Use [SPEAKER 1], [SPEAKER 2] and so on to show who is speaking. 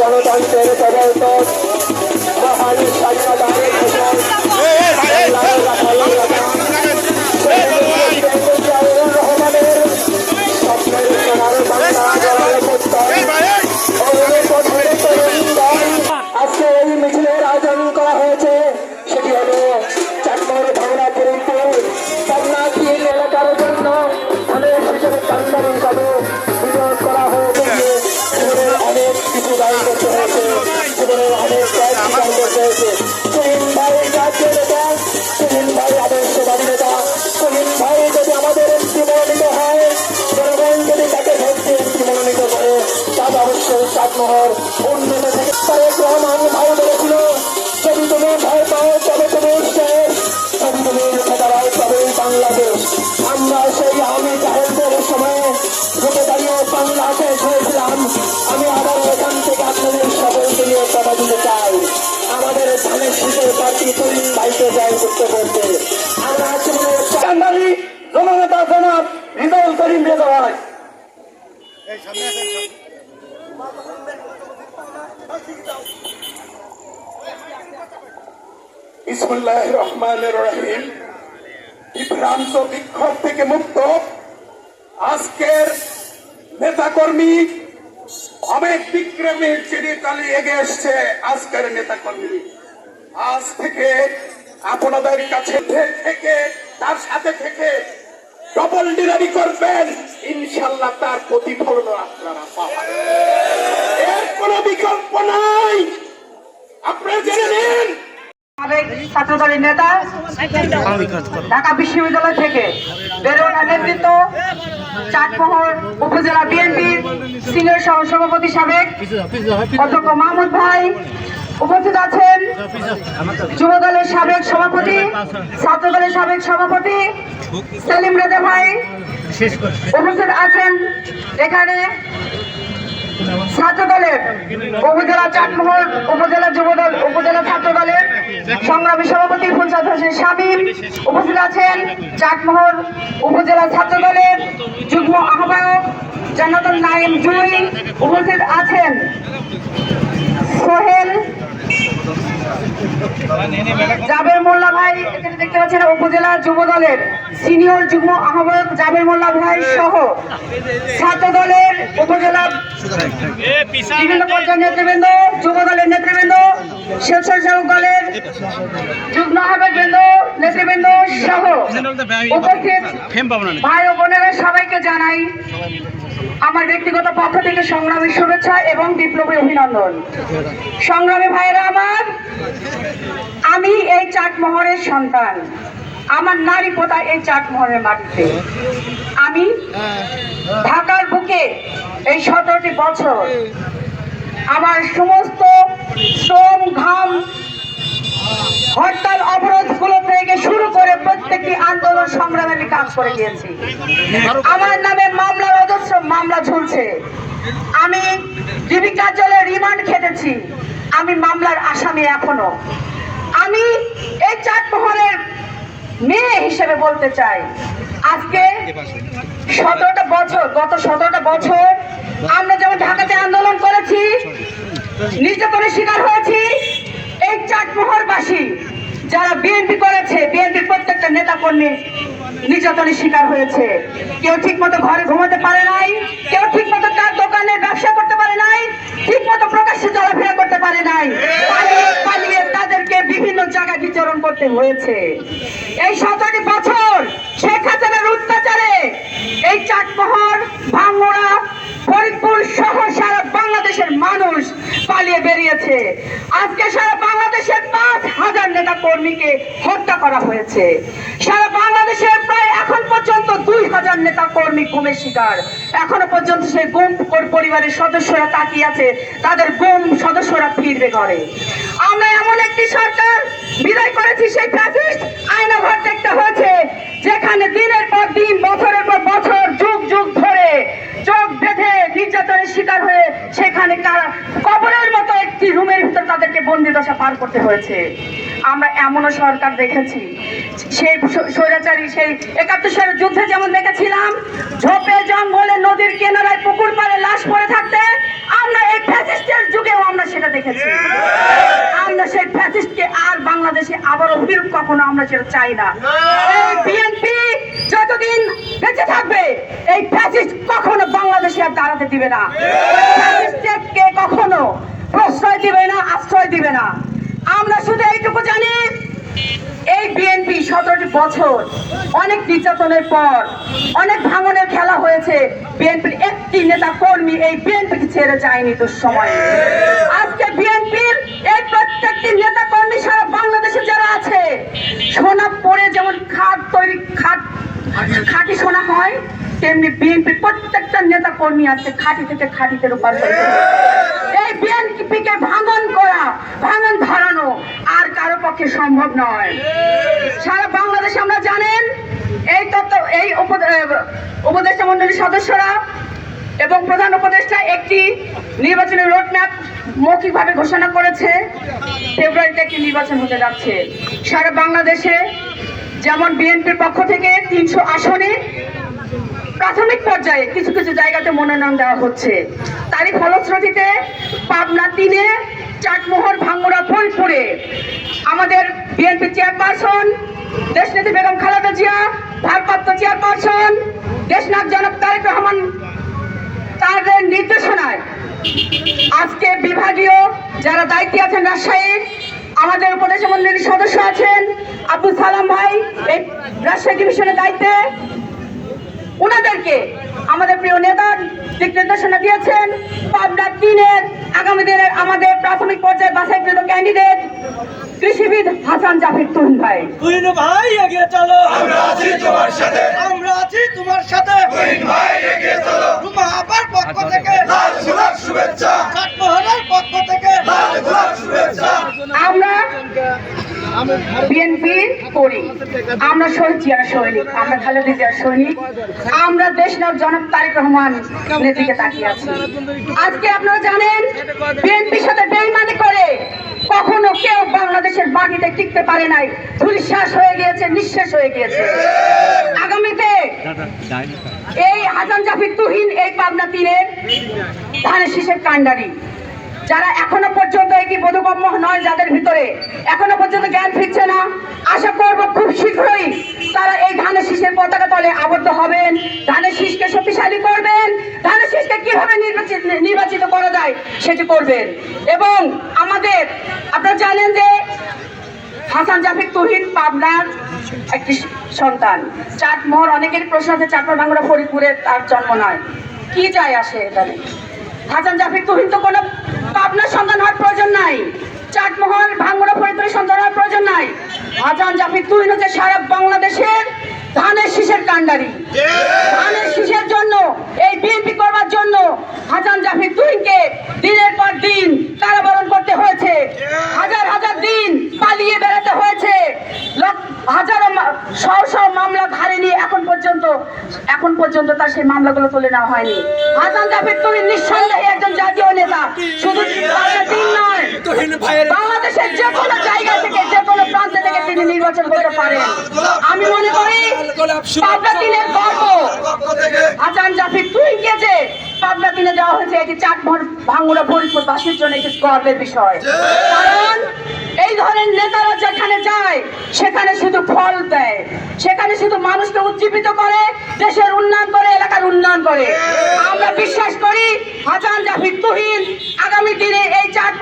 [SPEAKER 1] গণতন্ত্রের প্রবর্তন আজকে এই মিছিলের করা হয়েছে। সেটি হলো চাটমোহর ভাঙড়া ফরিদপুর পাবনাথির এলাকার জন্য কবে চাটমোহর উন্নত থেকে
[SPEAKER 2] ইসমুল্লাহ রহমানের রহিম। বিভ্রান্ত বিক্ষোভ থেকে মুক্ত। আজকের নেতাকর্মী অনেক বিক্রমের চিনি তালি এগিয়ে এসছে আজকের নেতাকর্মী। আজ থেকে আপনাদের কাছে থেকে, তার সাথে থেকে ডবল ডিলারি করবেন। ইনশাল্লাহ তার প্রতিফলন আপনারা পাবেন। এর কোনো বিকল্প নাই। আপনারা জেনে নিন।
[SPEAKER 3] ছাত্রদলের নেতা ঢাকা বিশ্ববিদ্যালয় থেকে ওঠা নেতৃত্ব উপজেলা বিএনপির সিনিয়র সহ সভাপতি সাবেক অধ্যক্ষ মাহমুদ ভাই উপস্থিত আছেন। যুব দলের সাবেক সভাপতি ছাত্র দলের সাবেক সভাপতি সেলিম রেজা ভাই উপস্থিত আছেন এখানে। ছাত্র দলের উপজেলা চাটমোহর উপজেলা যুবদল, উপজেলা ছাত্রদলের সংগ্রামী সভাপতি ফুলচাঁদ হোসেন শামীম উপস্থিত আছেন। চাটমোহর উপজেলা ছাত্রদলের যুগ্ম আহ্বায়ক জান্নাতুল নাইম জুই উপস্থিত আছেন। জাবের মোল্লা ভাই এখানে দেখতে পাচ্ছেন উপজেলা যুব দলের সিনিয়র যুগ্ম আহ্বায়ক জাবের মোল্লা ভাই সহ ছাত্র দলের উপজেলা বিভিন্ন পর্যায়ের নেতৃবৃন্দ যুব দলের নেতৃবৃন্দ স্বেচ্ছাসেবক দলের যুগ্ম আহ্বায়কবৃন্দ নেতৃবৃন্দ সহ উপস্থিত ভাই ও বোনেরা সবাইকে জানাই আমার ব্যক্তিগত পক্ষ থেকে সংগ্রামী শুভেচ্ছা এবং বিপ্লবী অভিনন্দন। সংগ্রামী ভাইরা আমার, আমি এই চাটমোহরের সন্তান। আমার নারী পোতা এই চাটমোহরের মাটিতে। আমি ঢাকার বুকে এই সতেরোটি বছর আমার সমস্ত শ্রম, ঘাম হরতাল অবরোধগুলো থেকে শুরু করে প্রত্যেকটি আন্দোলন সংগ্রামে আমি কাজ করে গিয়েছি আমার নামে মামলার অজস্র মামলা ঝুলছে। আমি ডিবি কার্যালয়ে রিমান্ড খেটেছি। আমি মামলার আসামি এখনও। আমি এই চাটমোহরের মেয়ে হিসেবে বলতে চাই, আজকে সতেরোটা বছর, গত সতেরোটা বছর আমরা যেমন ঢাকাতে আন্দোলন করেছি, নির্যাতনের শিকার এই চাটমোহরবাসী, যারা বিএনপি করেছে, বিএনপির প্রত্যেকটা নেতা কর্মী নির্যাতনের শিকার হয়েছে। কেউ ঠিক মতো ঘরে ঘুমাতে পারে নাই, কেউ ঠিক মতো তার দোকানে ব্যবসা করতে পারে নাই ঠিক মতো প্রকাশ্যে চলাফেরা করতে পারে নাই। তাদেরকে বিভিন্ন জায়গায় বিচরণ করতে হয়েছে। এই সতেরোটি বছর শেখ হাসিনার অত্যাচারে এই চাটমোহর, ভাঙ্গড়া ফরিদপুর সহ সারা বাংলাদেশের মানুষ পালিয়ে বেরিয়েছে। আজকে সারা বাংলাদেশের পাঁচ হাজার নেতা কর্মীকে হত্যা করা হয়েছে। সারা বাংলাদেশের প্রায় এখন পর্যন্ত দুই হাজার নেতা কর্মী গুমের শিকার। এখনও পর্যন্ত সেই গুম পরিবারের সদস্যরা তাকিয়ে আছে, তাদের গুম সদস্যরা ফিরবে ঘরে। আমরা এমন একটি সরকার বিদায় করেছি, সেই ফ্যাসিস্ট আয়না ঘর দেখতে হয়েছে, যেখানে দিনের পর দিন, বছরের পর বছর যুগ যুগ ধরে চোখ বেঁধে নির্যাতনের শিকার হয়ে সেখানে কা- কবরের মতো একটি রুমের ভিতর তাদেরকে বন্দি দশা পার করতে হয়েছে। আমরা এমনও সরকার দেখেছি। সেই স্বৈরাচারী, সেই একাত্তর সালের যুদ্ধে যেমন দেখেছিলাম, ঝোপে, জঙ্গলে, নদীর কিনারায়, পুকুর পাড়ে লাশ পড়ে থাকতে, আমরা এই ফ্যাসিস্টের যুগেও আমরা সেটা দেখেছি। আমরা সেই ফ্যাসিস্টকে আর বাংলাদেশে আবারও ফিরুক কখনো আমরা সেটা চাই না। বিএনপি যতদিন বেঁচে থাকবে, এই ফ্যাসিস্ট কখনো বাংলাদেশে আর দাঁড়াতে দিবে না। ফ্যাসিস্টকে কখনো প্রশ্রয় দিবে না, আশ্রয় না। আমরা শুধু এইটুকু জানি, এই বিএনপি সতেরোটি বছর, অনেক নির্যাতনের পর, অনেক ভাঙনের খেলা হয়েছে। বিএনপির একটি নেতা কর্মী এই বিএনপিকে ছেড়ে যায়নি দুঃসময়ে। আজকে বিএনপির এই প্রত্যেকটি নেতা কর্মী সারা বাংলাদেশে যারা আছে, সোনা পরে যেমন খাট তৈরি, খাট, খাঁটি সোনা হয় তেমনি বিএনপির প্রত্যেকটা নেতা কর্মী আছে, খাঁটি থেকে খাঁটিতে রূপান্তরিত। এই বিএনপিকে ভাঙন করা, ভাঙন ধরানো আর কারও পক্ষে সম্ভব নয় সারা বাংলাদেশে আমরা জানেন, এই তত্ত্ব, এই উপ- উপদেষ্টা মন্ডলীর সদস্যরা এবং প্রধান উপদেষ্টা একটি নির্বাচনী রোডম্যাপ মৌখিকভাবে ঘোষণা করেছে, ফেব্রুয়ারিতে একটি নির্বাচন হতে যাচ্ছে সারা বাংলাদেশে যেমন বিএনপির পক্ষ থেকে তিনশো আসনে প্রাথমিক পর্যায়ে কিছু কিছু জায়গাতে মনোনয়ন দেওয়া হচ্ছে। তারই ফলশ্রুতিতে পাবনা তিনে, চাটমোহর ভাঙ্গুড়া ফরিদপুরে আমাদের বিএনপি চেয়ারপারসন, দেশনেত্রী বেগম খালেদা জিয়া, ভারপ্রাপ্ত চেয়ারপারসন, দেশনাথ জনক তারেক রহমান তাদের নির্দেশনায় আজকে বিভাগীয় যারা দায়িত্বে আছেন রাজশাহীর, আমাদের উপদেশ মন্ডলীর সদস্য আছেন আব্দুল সালাম ভাই, এই রাজশাহী ডিভিশনের দায়িত্বে ওনাদেরকে আমাদের প্রিয় নেতা দিক নির্দেশনা দিয়েছেন। পাবনা তিনের আগামী দিনের আমাদের প্রাথমিক পর্যায়ে বাছাইকৃত ক্যান্ডিডেট কৃষিবিদ হাসান জাফির তুহিন ভাই।
[SPEAKER 4] তুহিন ভাই এগিয়ে চলো।
[SPEAKER 2] আমরা আছি তোমার সাথে।
[SPEAKER 4] আমরা আছি তোমার সাথে।
[SPEAKER 2] তুহিন ভাই এগিয়ে চলো।
[SPEAKER 4] রুমা আপার পক্ষ থেকে।
[SPEAKER 2] লাল গোলাপ শুভেচ্ছা।
[SPEAKER 4] চাটমোহনের পক্ষ থেকে।
[SPEAKER 2] লাল গোলাপ শুভেচ্ছা।
[SPEAKER 3] আমরা বিএনপি করি। আমরা শহীদ জিয়ার সৈনিক, আমরা খালেদা জিয়ার সৈনিক, আমরা দেশনাথ জনক তারেক রহমান দিকে তাকিয়ে আছি। আজকে আপনারা জানেন, বিএনপির সাথে বেইমানি করে কখনো কেউ বাংলাদেশের মাটিতে টিকতে পারে নাই। ধুলিশ্বাস হয়ে গিয়েছে, নিঃশ্বাস হয়ে গিয়েছে। আগামীতে এই হাসান জাফির তুহিন এই পাবনা তীরের ধানের শীষের কাণ্ডারি। যারা এখনও পর্যন্ত এটি বোধগম্য নয় যাদের ভিতরে, এখনও পর্যন্ত জ্ঞান ফিরছে না, আশা করব খুব শীঘ্রই তারা এই ধানের শীষের পতাকা তলে আবদ্ধ হবেন। ধানের শীষকে শক্তিশালী করবেন। ধানের শীষকে কীভাবে নির্বাচিত নির্বাচিত করা যায় সেটি করবেন। এবং আমাদের, আপনারা জানেন যে হাসান জাফিক তুহিন পাবনার একটি সন্তান। চাটমোহর অনেকের প্রশ্ন আছে চাটমোহর বাংলা ফরিদপুরে তার জন্ম নয়। কি যায় আসে এখানে? হাসান জাফিক তুহিন তো কোনো পাবনার সন্তান হওয়ার প্রয়োজন নাই। চাটমহল, ভাঙ্গুড়া ফরিদপুরের সন্তান হওয়ার প্রয়োজন নাই। আজান জাফি তুই হচ্ছে সারা বাংলাদেশের ধানের শীষের কাণ্ডারি। ধানের শীষের জন্য, এই বিএনপি করবার জন্য হাজান জাফি তুইকে দিনের পর দিন কারাবরণ করতে হয়েছে। হাজার হাজার দিন পালিয়ে বেড়াতে হয়েছে। হাজারো শহ শহ মামলা ঘাড়ে নিয়ে এখন পর্যন্ত এখন পর্যন্ত তার সেই মামলাগুলো তুলে নেওয়া হয়নি। হাসান জাফির তুহিন নিঃসন্দেহে একজন জাতীয় নেতা। শুধু বাংলাদেশের যে কোনো জায়গা থেকে, যে কোনো প্রান্ত থেকে তিনি নির্বাচন করতে পারেন। আমি মনে করি, পাবনা তিনের গর্ব। হাসান জাফির তুহিনকে যে পাবনা দেওয়া হয়েছে এটি চাটমোহর ভাঙ্গুড়া ফরিদপুরবাসীর জন্য একটি গর্বের বিষয়। কারণ এই ধরনের নেতারা যেখানে যায় সেখানে শুধু ফল দেয়। সেখানে শুধু মানুষকে উজ্জীবিত করে দেশের উন্নয়ন করে এলাকার উন্নয়ন করে। আমরা বিশ্বাস করি হাজান যা তুহিন আগামী দিনে এই চাট